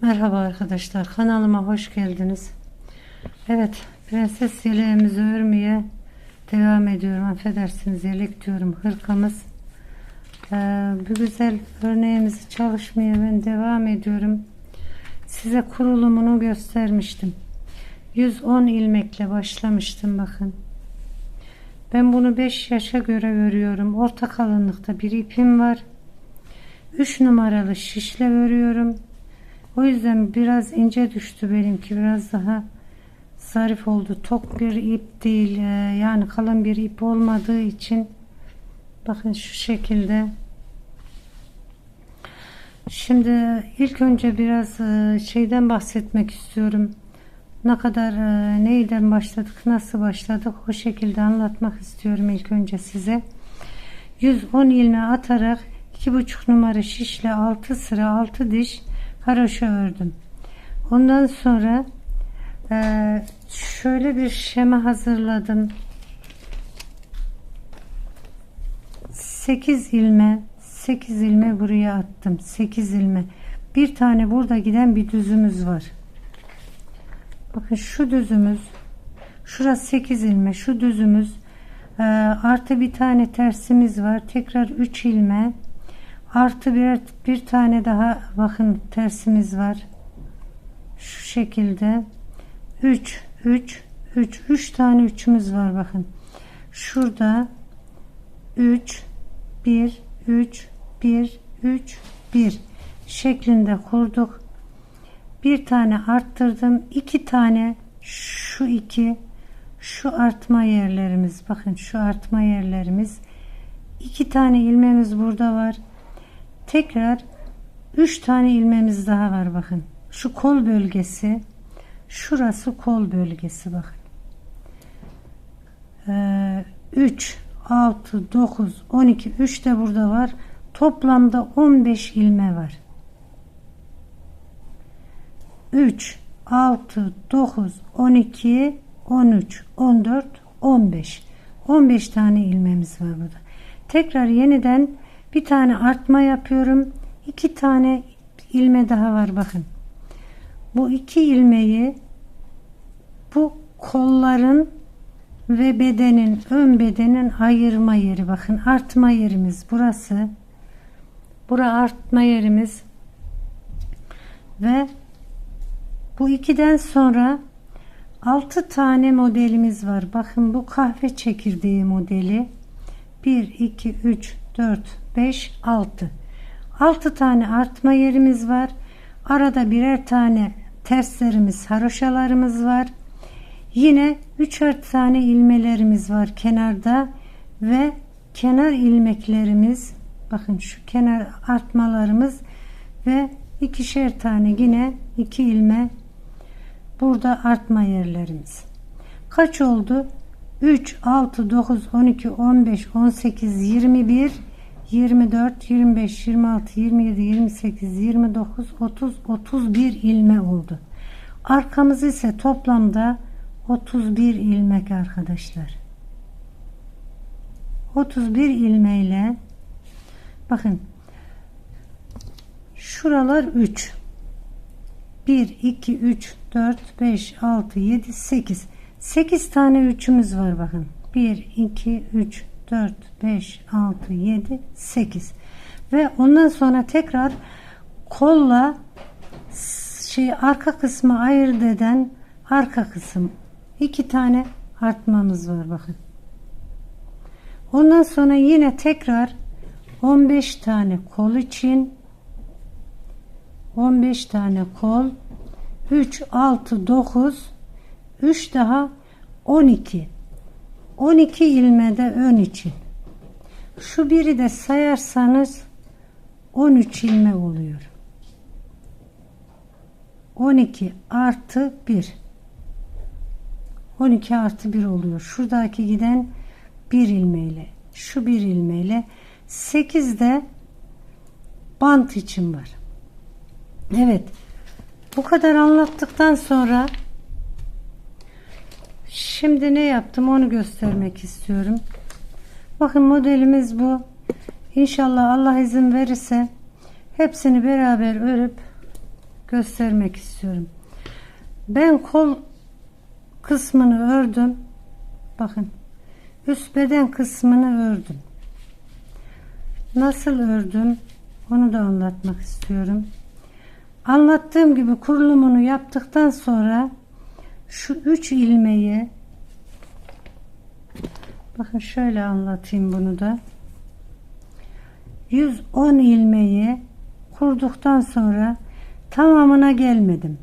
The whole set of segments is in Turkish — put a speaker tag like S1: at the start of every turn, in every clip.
S1: Merhaba arkadaşlar kanalıma hoş geldiniz. Evet prenses yeleğimizi örmeye devam ediyorum. Affedersiniz yelek diyorum hırkamız. Ee, bu güzel örneğimizi çalışmaya ben devam ediyorum. Size kurulumunu göstermiştim. 110 ilmekle başlamıştım bakın. Ben bunu 5 yaşa göre örüyorum. Orta kalınlıkta bir ipim var. 3 numaralı şişle örüyorum. O yüzden biraz ince düştü benimki. Biraz daha zarif oldu. Tok bir ip değil. E, yani kalın bir ip olmadığı için bakın şu şekilde Şimdi ilk önce biraz e, şeyden bahsetmek istiyorum. Ne kadar e, neyden başladık, nasıl başladık o şekilde anlatmak istiyorum ilk önce size. 110 ilme atarak 2,5 numara şişle 6 sıra 6 diş haroşa ördüm. Ondan sonra e, şöyle bir şema hazırladım. 8 ilme 8 ilme buraya attım. 8 ilme. Bir tane burada giden bir düzümüz var. Bakın şu düzümüz şurası 8 ilme. Şu düzümüz e, artı bir tane tersimiz var. Tekrar 3 ilme Artı bir, bir tane daha bakın tersimiz var. Şu şekilde. 3, 3, 3, 3 tane 3'ümüz var bakın. Şurada 3, 1, 3, 1, 3, 1 şeklinde kurduk. Bir tane arttırdım. iki tane şu iki şu artma yerlerimiz bakın şu artma yerlerimiz iki tane ilmemiz burada var tekrar 3 tane ilmemiz daha var bakın şu kol bölgesi şurası kol bölgesi bakın 3 6 9 12 3 de burada var toplamda 15 ilme var 3 6 9 12 13 14 15 15 tane ilmemiz var burada tekrar yeniden bir tane artma yapıyorum iki tane ilme daha var bakın bu iki ilmeği bu kolların ve bedenin ön bedenin ayırma yeri bakın artma yerimiz burası bura artma yerimiz ve bu ikiden sonra 6 tane modelimiz var bakın bu kahve çekirdeği modeli 1 2 3 4, 5, 6. 6 tane artma yerimiz var. Arada birer tane terslerimiz, haroşalarımız var. Yine 3'er tane ilmelerimiz var kenarda ve kenar ilmeklerimiz bakın şu kenar artmalarımız ve ikişer tane yine iki ilme burada artma yerlerimiz. Kaç oldu? 3, 6, 9, 12, 15, 18, 21, 24, 25, 26, 27, 28, 29, 30, 31 ilme oldu. Arkamız ise toplamda 31 ilmek arkadaşlar. 31 ilmeyle bakın şuralar 3 1 2 3 4 5 6 7 8 8 tane üçümüz var bakın 1 2 3 4, 5, 6, 7, 8 ve ondan sonra tekrar kolla şey arka kısmı ayırt eden arka kısım iki tane artmamız var bakın. Ondan sonra yine tekrar 15 tane kol için 15 tane kol 3 6 9 3 daha 12 12 ilmede ön için. Şu biri de sayarsanız 13 ilme oluyor. 12 artı 1. 12 artı 1 oluyor. Şuradaki giden bir ilmeyle. Şu bir ilmeyle. 8 de bant için var. Evet. Bu kadar anlattıktan sonra Şimdi ne yaptım onu göstermek istiyorum. Bakın modelimiz bu. İnşallah Allah izin verirse hepsini beraber örüp göstermek istiyorum. Ben kol kısmını ördüm. Bakın. Üst beden kısmını ördüm. Nasıl ördüm? Onu da anlatmak istiyorum. Anlattığım gibi kurulumunu yaptıktan sonra şu üç ilmeği bakın şöyle anlatayım bunu da 110 ilmeği kurduktan sonra tamamına gelmedim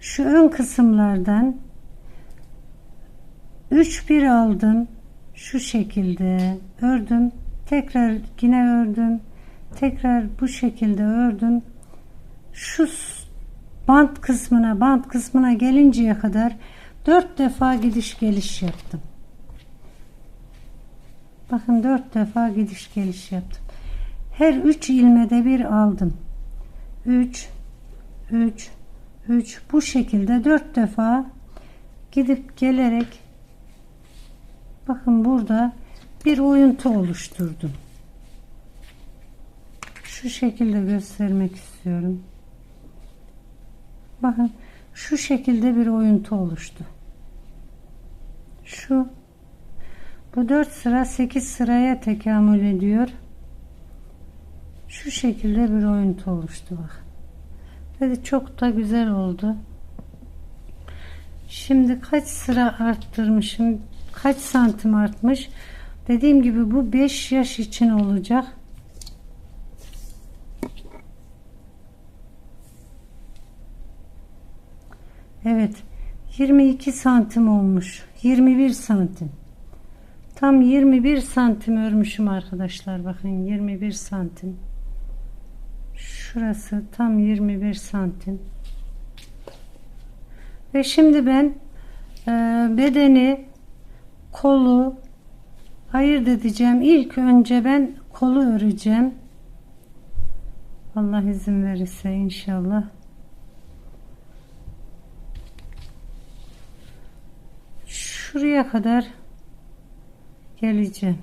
S1: şu ön kısımlardan 3 bir aldım şu şekilde ördüm tekrar yine ördüm tekrar bu şekilde ördüm şu bant kısmına bant kısmına gelinceye kadar dört defa gidiş geliş yaptım. Bakın dört defa gidiş geliş yaptım. Her üç ilmede bir aldım. Üç, üç, üç. bu şekilde dört defa gidip gelerek bakın burada bir oyuntu oluşturdum. Şu şekilde göstermek istiyorum. Bakın şu şekilde bir oyuntu oluştu. Şu bu 4 sıra 8 sıraya tekamül ediyor. Şu şekilde bir oyuntu oluştu bak. Dedi çok da güzel oldu. Şimdi kaç sıra arttırmışım? Kaç santim artmış? Dediğim gibi bu 5 yaş için olacak. 22 santim olmuş 21 santim tam 21 santim örmüşüm arkadaşlar bakın 21 santim şurası tam 21 santim ve şimdi ben e, bedeni kolu ayırt edeceğim ilk önce ben kolu öreceğim Allah izin verirse inşallah şuraya kadar geleceğim.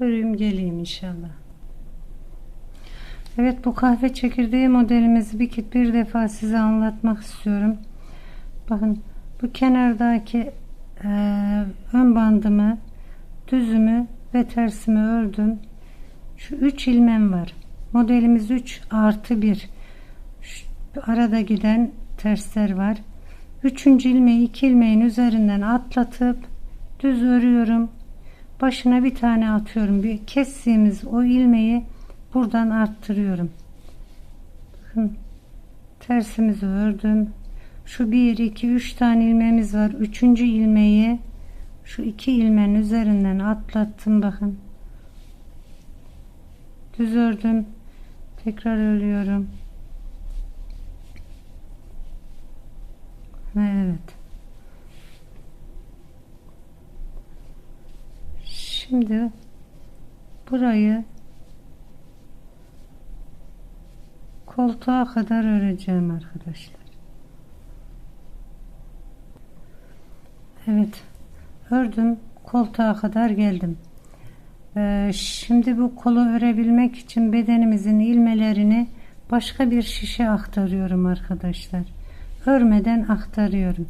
S1: Örüyüm geleyim inşallah. Evet bu kahve çekirdeği modelimizi bir, bir defa size anlatmak istiyorum. Bakın bu kenardaki e, ön bandımı düzümü ve tersimi ördüm. Şu 3 ilmem var. Modelimiz 3 artı 1. arada giden tersler var. Üçüncü ilmeği iki ilmeğin üzerinden atlatıp düz örüyorum. Başına bir tane atıyorum. Bir kestiğimiz o ilmeği buradan arttırıyorum. Bakın tersimizi ördüm. Şu 1 2 3 tane ilmeğimiz var. Üçüncü ilmeği şu iki ilmenin üzerinden atlattım bakın. Düz ördüm. Tekrar örüyorum. Evet. Şimdi burayı koltuğa kadar öreceğim arkadaşlar. Evet. Ördüm. Koltuğa kadar geldim. Ee, şimdi bu kolu örebilmek için bedenimizin ilmelerini başka bir şişe aktarıyorum arkadaşlar örmeden aktarıyorum.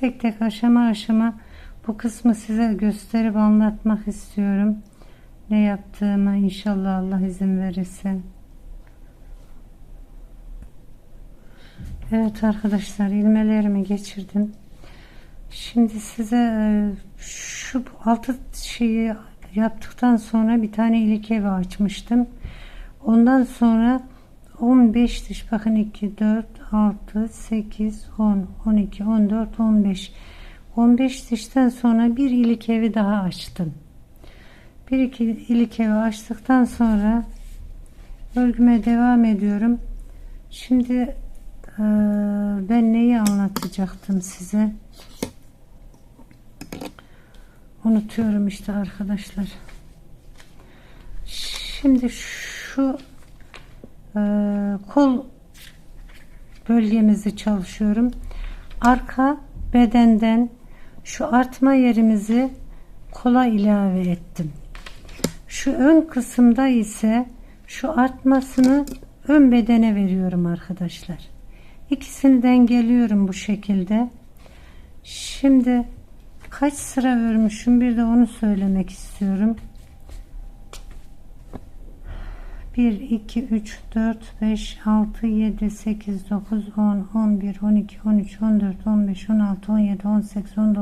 S1: Tek tek aşama aşama bu kısmı size gösterip anlatmak istiyorum. Ne yaptığımı inşallah Allah izin verirse. Evet arkadaşlar ilmelerimi geçirdim. Şimdi size e, şu altı şeyi yaptıktan sonra bir tane ilik evi açmıştım. Ondan sonra 15 diş bakın 2 4 6 8 10 12 14 15 15 dişten sonra bir ilik evi daha açtım. Bir iki ilik evi açtıktan sonra örgüme devam ediyorum. Şimdi e, ben neyi anlatacaktım size? Unutuyorum işte arkadaşlar. Şimdi şu şu e, kol bölgemizi çalışıyorum. Arka bedenden şu artma yerimizi kola ilave ettim. Şu ön kısımda ise şu artmasını ön bedene veriyorum arkadaşlar. İkisini dengeliyorum bu şekilde. Şimdi kaç sıra örmüşüm bir de onu söylemek istiyorum. 1, 2, 3, 4, 5, 6, 7, 8, 9, 10, 11, 12, 13, 14, 15, 16, 17, 18, 19, 20,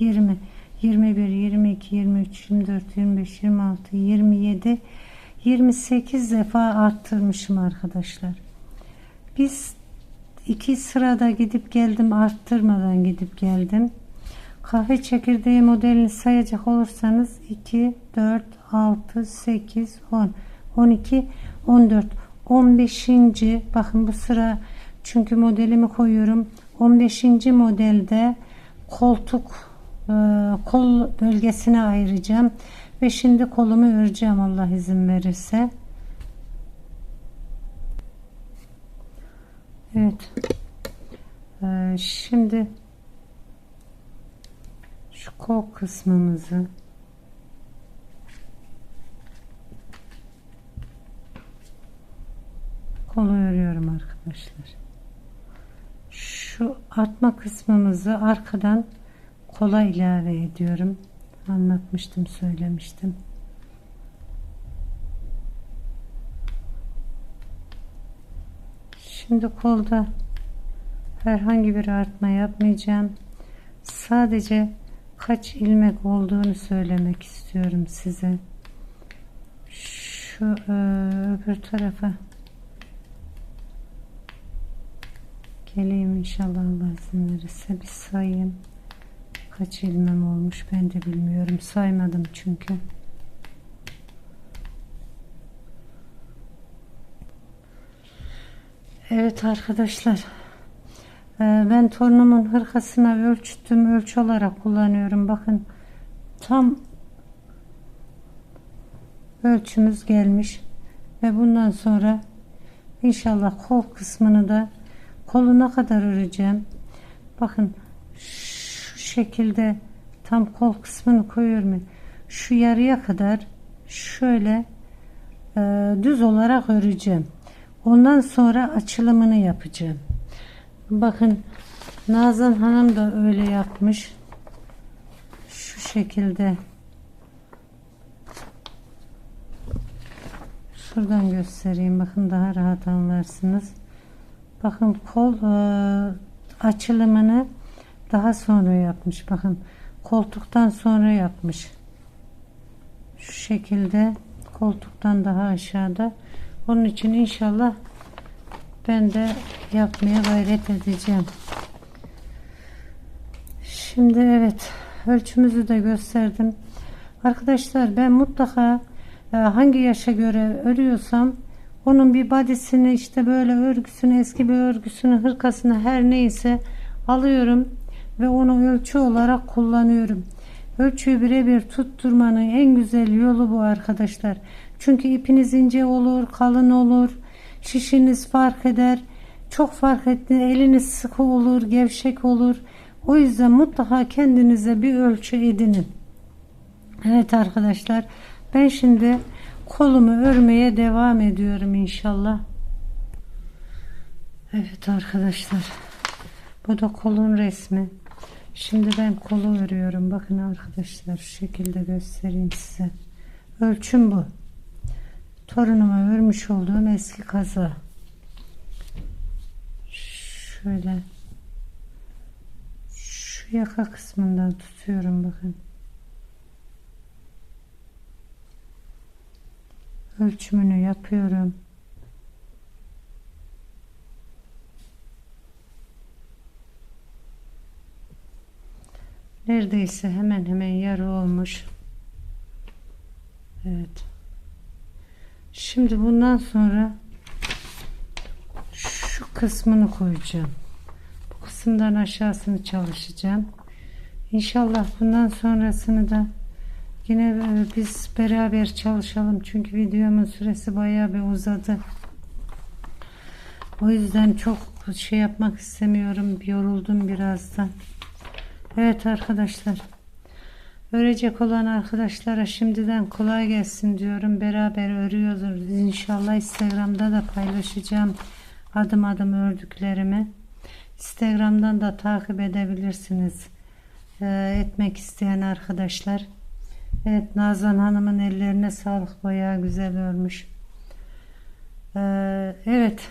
S1: 21, 22, 23, 24, 25, 26, 27, 28 defa arttırmışım arkadaşlar. Biz iki sırada gidip geldim arttırmadan gidip geldim. Kahve çekirdeği modelini sayacak olursanız 2, 4, 6, 8, 10. 12, 14, 15. bakın bu sıra çünkü modelimi koyuyorum. 15. modelde koltuk e, kol bölgesine ayıracağım. Ve şimdi kolumu öreceğim Allah izin verirse. Evet. Ee, şimdi şu kol kısmımızı kolu örüyorum arkadaşlar şu artma kısmımızı arkadan kola ilave ediyorum anlatmıştım söylemiştim şimdi kolda herhangi bir artma yapmayacağım sadece kaç ilmek olduğunu söylemek istiyorum size şu e, öbür tarafa Geleyim inşallah Allah izin verirse bir sayayım. Kaç ilmem olmuş ben de bilmiyorum. Saymadım çünkü. Evet arkadaşlar. Ee, ben torunumun hırkasına ölçtüm. Ölçü olarak kullanıyorum. Bakın tam ölçümüz gelmiş. Ve bundan sonra inşallah kol kısmını da koluna kadar öreceğim. Bakın şu şekilde tam kol kısmını koyuyorum. Şu yarıya kadar şöyle e, düz olarak öreceğim. Ondan sonra açılımını yapacağım. Bakın Nazan Hanım da öyle yapmış. Şu şekilde. Şuradan göstereyim. Bakın daha rahat anlarsınız. Bakın kol e, açılımını daha sonra yapmış. Bakın koltuktan sonra yapmış. Şu şekilde koltuktan daha aşağıda. Onun için inşallah ben de yapmaya gayret edeceğim. Şimdi evet ölçümüzü de gösterdim. Arkadaşlar ben mutlaka e, hangi yaşa göre örüyorsam onun bir badisini işte böyle örgüsünü eski bir örgüsünü hırkasını her neyse alıyorum ve onu ölçü olarak kullanıyorum. Ölçüyü birebir tutturmanın en güzel yolu bu arkadaşlar. Çünkü ipiniz ince olur, kalın olur, şişiniz fark eder. Çok fark etti. Eliniz sıkı olur, gevşek olur. O yüzden mutlaka kendinize bir ölçü edinin. Evet arkadaşlar ben şimdi kolumu örmeye devam ediyorum inşallah. Evet arkadaşlar. Bu da kolun resmi. Şimdi ben kolu örüyorum. Bakın arkadaşlar şu şekilde göstereyim size. Ölçüm bu. Torunuma örmüş olduğum eski kaza. Şöyle şu yaka kısmından tutuyorum bakın. ölçümünü yapıyorum. Neredeyse hemen hemen yarı olmuş. Evet. Şimdi bundan sonra şu kısmını koyacağım. Bu kısımdan aşağısını çalışacağım. İnşallah bundan sonrasını da Yine e, biz beraber çalışalım. Çünkü videomun süresi bayağı bir uzadı. O yüzden çok şey yapmak istemiyorum. Yoruldum birazdan. Evet arkadaşlar. Örecek olan arkadaşlara şimdiden kolay gelsin diyorum. Beraber örüyoruz. İnşallah Instagram'da da paylaşacağım. Adım adım ördüklerimi. Instagram'dan da takip edebilirsiniz. Ee, etmek isteyen arkadaşlar. Evet Nazan Hanım'ın ellerine sağlık bayağı güzel örmüş. Ee, evet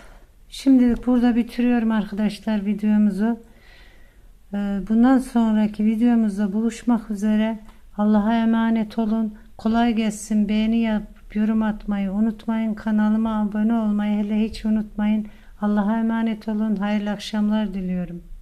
S1: şimdilik burada bitiriyorum arkadaşlar videomuzu. Ee, bundan sonraki videomuzda buluşmak üzere. Allah'a emanet olun. Kolay gelsin. Beğeni yap, yorum atmayı unutmayın. Kanalıma abone olmayı hele hiç unutmayın. Allah'a emanet olun. Hayırlı akşamlar diliyorum.